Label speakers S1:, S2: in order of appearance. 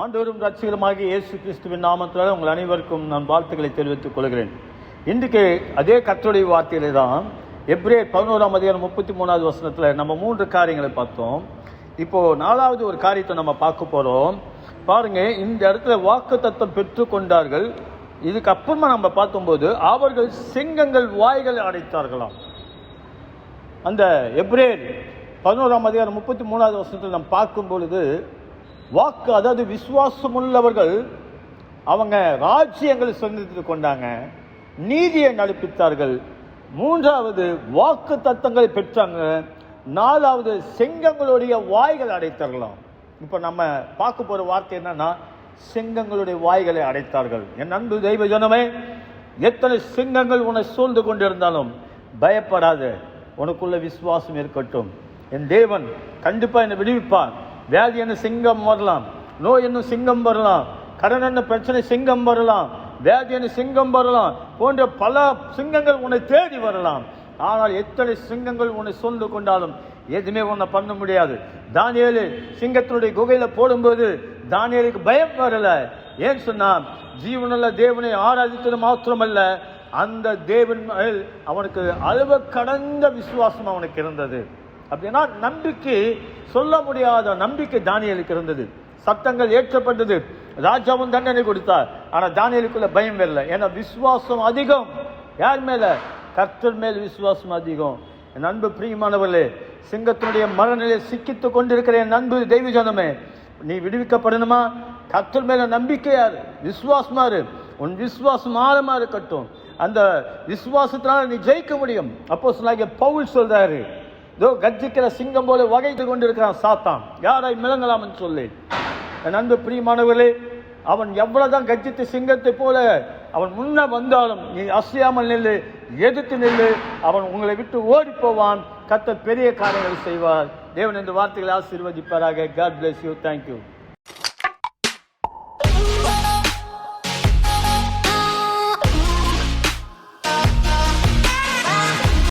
S1: ஆண்டவரும் ரட்சிகரமாகிய இயேசு கிறிஸ்துவின் நாமத்தால் உங்கள் அனைவருக்கும் நான் வாழ்த்துக்களை தெரிவித்துக் கொள்கிறேன். இன்றைக்கு அதே கர்த்தருடைய வார்த்தையிலே தான் எப்ரே பதினோராம் அதிகாரம் முப்பத்தி மூணாவது வசனத்தில் நம்ம மூன்று காரியங்களை பார்த்தோம். இப்போது நாலாவது ஒரு காரியத்தை நம்ம பார்க்க போகிறோம் பாருங்க இந்த இடத்துல வாக்கு தத்தம் பெற்றுக்கொண்டார்கள் இதுக்கப்புறமா நம்ம பார்க்கும்போது அவர்கள் சிங்கங்கள் வாய்களை அடைத்தார்களாம். அந்த எப்ரேர் பதினோராம் அதிகாரம் முப்பத்தி மூணாவது வருஷத்தில் நாம் பார்க்கும் பொழுது வாக்கு அதாவது விசுவாசம் உள்ளவர்கள் அவங்க ராஜ்யங்களை சொந்தத்து கொண்டாங்க. நீதியை நடிப்பித்தார்கள். மூன்றாவது வாக்கு தத்தங்களை பெற்றாங்க. நாலாவது செங்கங்களுடைய வாய்கள் அடைத்தார்களாம். இப்போ நம்ம பார்க்க போகிற வார்த்தை என்னன்னா சிங்கங்களுடைய வாய்களை அடைத்தார்கள். என் அன்பு தெய்வ ஜனமே எத்தனை சிங்கங்கள் உன்னை சூழ்ந்து கொண்டிருந்தாலும் பயப்படாது. உனக்குள்ள விசுவாசம் இருக்கட்டும். என் தேவன் கண்டிப்பாக என்னை விடுவிப்பான் வியாதி என்ன சிங்கம் வரலாம். நோய் என்ன சிங்கம் வரலாம். கடன் என்ன பிரச்சனை சிங்கம் வரலாம். வியாதி என்ன சிங்கம் வரலாம். போன்ற பல சிங்கங்கள் உன்னை தேடி வரலாம். ஆனால் எத்தனை சிங்கங்கள் உன்னை சூழ்ந்து கொண்டாலும் எதுவுமே உன்னை பண்ண முடியாது. தானியலு சிங்கத்தினுடைய குகையில் போடும்போது தானியலுக்கு பயம் வரல. ஏன் சொன்னால் ஜீவனுள்ள தேவனை ஆராதித்தது மாத்திரமல்ல அந்த தேவன் மேல் அவனுக்கு அளவு கடந்த விசுவாசம் அவனுக்கு இருந்தது. அப்படின்னா நம்பிக்கை சொல்ல முடியாத நம்பிக்கை தானியலுக்கு இருந்தது. சட்டங்கள் ஏற்றப்பட்டது. ராஜாவும் தண்டனை கொடுத்தார். ஆனால் தானியலுக்குள்ள பயம் வரல. ஏன்னா விசுவாசம் அதிகம். யார் மேலே? கர்த்தர் மேல் விசுவாசம் அதிகம். என் அன்பு பிரியமானவர்களே சிங்கத்தினுடைய மரணநிலை சிக்கித்து கொண்டிருக்கிற என் அன்பு தெய்வ ஜனமே நீ விடுவிக்கப்படணுமா? கர்த்தர் மேல நம்பிக்கையார் விசுவாசமா உன் விசுவாசம் ஆழமா இருக்கட்டும். அந்த விசுவாசத்தினால நீ ஜெயிக்க முடியும். அப்போ சொன்னாங்க பவுல் சொல்கிறாரு இதோ கர்ஜிக்கிற சிங்கம் போல வகைத்து கொண்டிருக்கிறான் சாத்தான். யாரை மிளங்கலாம்னு சொல்லி என் அன்பு பிரியமானவர்களே அவன் எவ்வளவுதான் கர்ஜித்த சிங்கத்தை போல அவன் முன்ன வந்தாலும் நீ அசையாமல் நில்லு எதிர்த்து நில்லு அவன் உங்களை விட்டு ஓடி போவான் கத்த பெரிய காரியங்கள் செய்வார். தேவன் இந்த வார்த்தைகளை ஆசீர்வதிப்பாராக. God bless you thank you